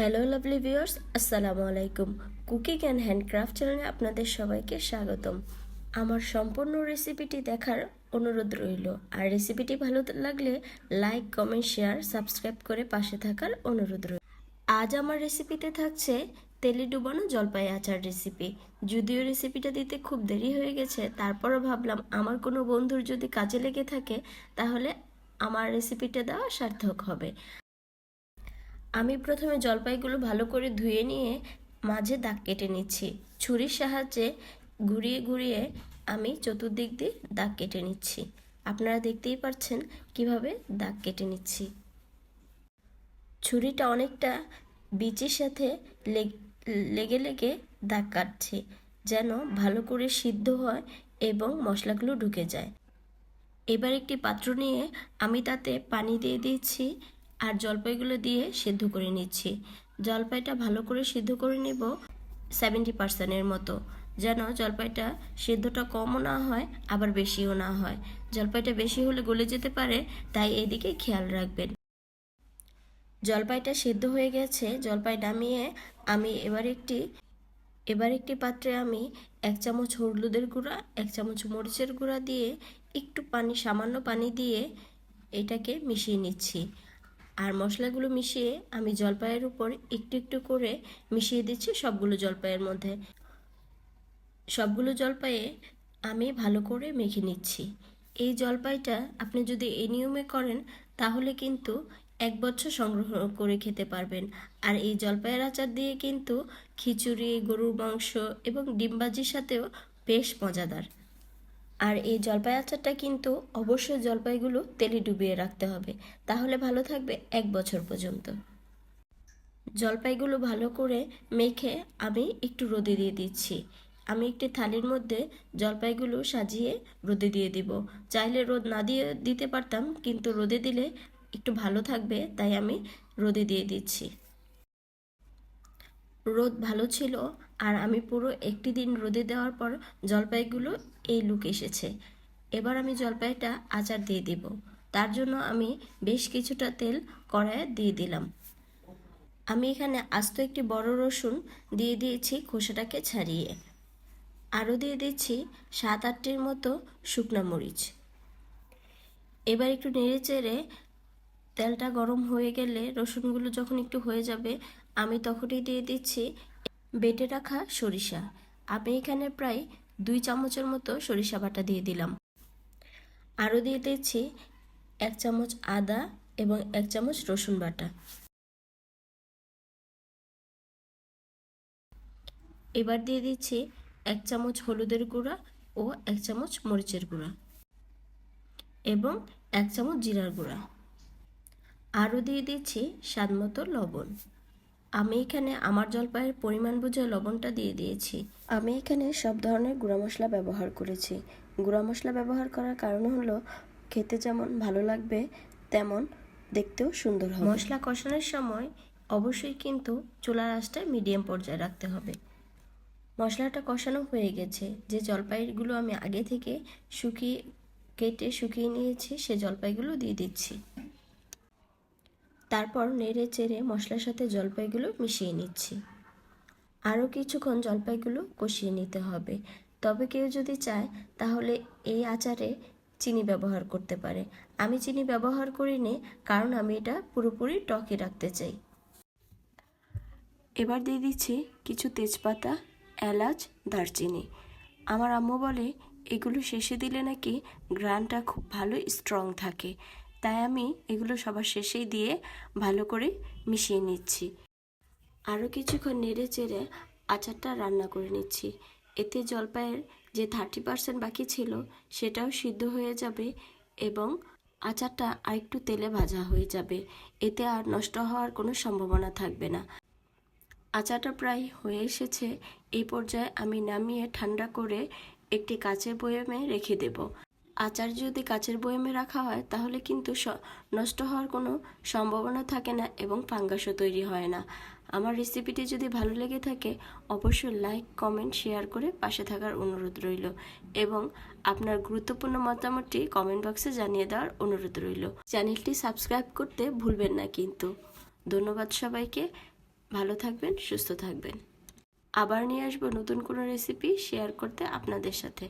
Hello lovely viewers আসসালামু আলাইকুম cooking and handcraft চ্যানেলে আপনাদের সবাইকে স্বাগতম। আমার সম্পূর্ণ রেসিপিটি দেখার অনুরোধ রইল। আর রেসিপিটি ভালো লাগলে লাইক কমেন্ট শেয়ার সাবস্ক্রাইব করে পাশে থাকার অনুরোধ রইল। আজ আমার রেসিপিতে থাকছে তেলে ডুবানো জলপাই আচার রেসিপি যদিও রেসিপিটা দিতে খুব দেরি হয়ে গেছে, তারপরও ভাবলাম আমার কোনো বন্ধুর যদি কাজে লেগে থাকে, তাহলে আমার রেসিপিটা দেওয়া সার্থক হবে। আমি প্রথমে জলপাইগুলো ভালো করে ধুয়ে নিয়ে মাঝে দাগ কেটে নিচ্ছি। ছুরির সাহায্যে ঘুরিয়ে ঘুরিয়ে আমি চতুর্দিক দিয়ে দাগ কেটে নিচ্ছি। আপনারা দেখতেই পাচ্ছেন কীভাবে দাগ কেটে নিচ্ছি। ছুরিটা অনেকটা বিচির সাথে লেগ- লেগে দাগ কাটছে, যেন ভালো করে সিদ্ধ হয় এবং মশলাগুলো ঢুকে যায়। এবার একটি পাত্র নিয়ে আমি তাতে পানি দিয়ে দিচ্ছি। আর জলপাইগুলো দিয়ে সেদ্ধ করে নিচ্ছি। জলপাইটা ভালো করে সিদ্ধ করে নেব সেভেন্টি পার্সেন্টের মতো। যেন জলপাইটা সেদ্ধটা কমও না হয়, আবার বেশিও না হয়। জলপাইটা বেশি হলে গলে যেতে পারে, তাই এদিকে খেয়াল রাখবেন। জলপাইটা সেদ্ধ হয়ে গেছে। জলপাই নামিয়ে আমি এবার একটি এবার একটি পাত্রে আমি এক চামচ হলুদের গুঁড়া, এক চামচ মরিচের গুঁড়া দিয়ে একটু পানি, সামান্য পানি দিয়ে এটাকে মিশিয়ে নিচ্ছি। আর মশলাগুলো মিশিয়ে আমি জলপাইয়ের উপর একটু একটু করে মিশিয়ে দিচ্ছি সবগুলো জলপাইয়ের মধ্যে। সবগুলো জলপাইয়ে আমি ভালো করে মেখে নিচ্ছি। এই জলপাইটা আপনি যদি এই নিয়মে করেন, তাহলে কিন্তু এক বছর সংগ্রহ করে খেতে পারবেন। আর এই জলপাইয়ের আচার দিয়ে কিন্তু খিচুড়ি, গরুর মাংস এবং ডিমবাজির সাথেও বেশ মজাদার। আর এই জলপাই আচারটা কিন্তু অবশ্যই জলপাইগুলো তেলে ডুবিয়ে রাখতে হবে। তাহলে ভালো থাকবে এক বছর পর্যন্ত। জলপাইগুলো ভালো করে মেখে আমি একটু রোদে দিয়ে দিচ্ছি। আমি একটি থালির মধ্যে জলপাইগুলো সাজিয়ে রোদে দিয়ে দিব। চাইলে রোদ না দিয়ে দিতে পারতাম, কিন্তু রোদে দিলে একটু ভালো থাকবে, তাই আমি রোদে দিয়ে দিচ্ছি। রোদ ভালো ছিল আর আমি পুরো একটি দিন রোদে দেওয়ার পর জলপাইগুলো এই লুক এসেছে। এবার আমি জলপাইটা আচার দিয়ে দিব। তার জন্য আমি বেশ কিছুটা তেল কড়াইয়ে দিয়ে দিলাম। আমি এখানে আস্ত একটি বড় রসুন দিয়ে দিয়েছি খোসাটাকে ছাড়িয়ে। আরও দিয়ে দিচ্ছি সাত আটটির মতো শুকনো মরিচ। এবার একটু নেড়ে চেড়ে তেলটা গরম হয়ে গেলে রসুনগুলো যখন একটু হয়ে যাবে, আমি তখনই দিয়ে দিচ্ছি বেটে রাখা সরিষা। আমি এখানে প্রায় দুই চামচের মতো সরিষা বাটা দিয়ে দিলাম। আরও দিয়ে দিচ্ছি এক চামচ আদা এবং এক চামচ রসুন বাটা। এবার দিয়ে দিচ্ছি এক চামচ হলুদের গুঁড়া ও এক চামচ মরিচের গুঁড়া এবং এক চামচ জিরার গুঁড়া। আরও দিয়ে দিচ্ছি স্বাদ মতো লবণ। আমি এখানে আমার জলপাইয়ের পরিমাণ বুঝে লবণটা দিয়ে দিয়েছি। আমি এখানে সব ধরনের গুঁড়া মশলা ব্যবহার করেছি। গুঁড়া মশলা ব্যবহার করার কারণ হলো, খেতে যেমন ভালো লাগবে, তেমন দেখতেও সুন্দর হবে। মশলা কষানোর সময় অবশ্যই কিন্তু চুলার আঁচটা মিডিয়াম পর্যায়ে রাখতে হবে। মশলাটা কষানো হয়ে গেছে। যে জলপাইগুলো আমি আগে থেকে শুকিয়ে, কেটে শুকিয়ে নিয়েছি, সে জলপাইগুলো দিয়ে দিচ্ছি। তারপর নেড়ে চেড়ে মশলার সাথে জলপাইগুলো মিশিয়ে নিচ্ছি। আরও কিছুক্ষণ জলপাইগুলো কষিয়ে নিতে হবে। তবে কেউ যদি চায়, তাহলে এই আচারে চিনি ব্যবহার করতে পারে। আমি চিনি ব্যবহার করিনি, কারণ আমি এটা পুরোপুরি টকে রাখতে চাই। এবার দিয়ে দিচ্ছি কিছু তেজপাতা, এলাচ, দারচিনি। আমার আম্মু বলে, এগুলো শেষে দিলে নাকি গ্রানটা খুব ভালো স্ট্রং থাকে। তাই আমি এগুলো সবার শেষেই দিয়ে ভালো করে মিশিয়ে নিচ্ছি। আরও কিছুক্ষণ নেড়ে চেড়ে আচারটা রান্না করে নিচ্ছি। এতে জলপাইয়ের যে থার্টি পার্সেন্ট বাকি ছিল সেটাও সিদ্ধ হয়ে যাবে এবং আচারটা আরেকটু তেলে ভাজা হয়ে যাবে। এতে আর নষ্ট হওয়ার কোনো সম্ভাবনা থাকবে না। আচারটা প্রায় হয়ে এসেছে। এই পর্যায়ে আমি নামিয়ে ঠান্ডা করে একটি কাচের বয়ামে রেখে দেব। আচার যদি কাচের বয়ামে রাখা হয়, তাহলে কিন্তু নষ্ট হওয়ার কোনো সম্ভাবনা থাকে না এবং ফাঙ্গাসও তৈরি হয় না। আমার রেসিপিটি যদি ভালো লেগে থাকে, অবশ্যই লাইক কমেন্ট শেয়ার করে পাশে থাকার অনুরোধ রইল এবং আপনার গুরুত্বপূর্ণ মতামতটি কমেন্ট বক্সে জানিয়ে দেওয়ার অনুরোধ রইল। চ্যানেলটি সাবস্ক্রাইব করতে ভুলবেন না কিন্তু। ধন্যবাদ সবাইকে। ভালো থাকবেন, সুস্থ থাকবেন। আবার নিয়ে আসব নতুন কোনো রেসিপি শেয়ার করতে আপনাদের সাথে।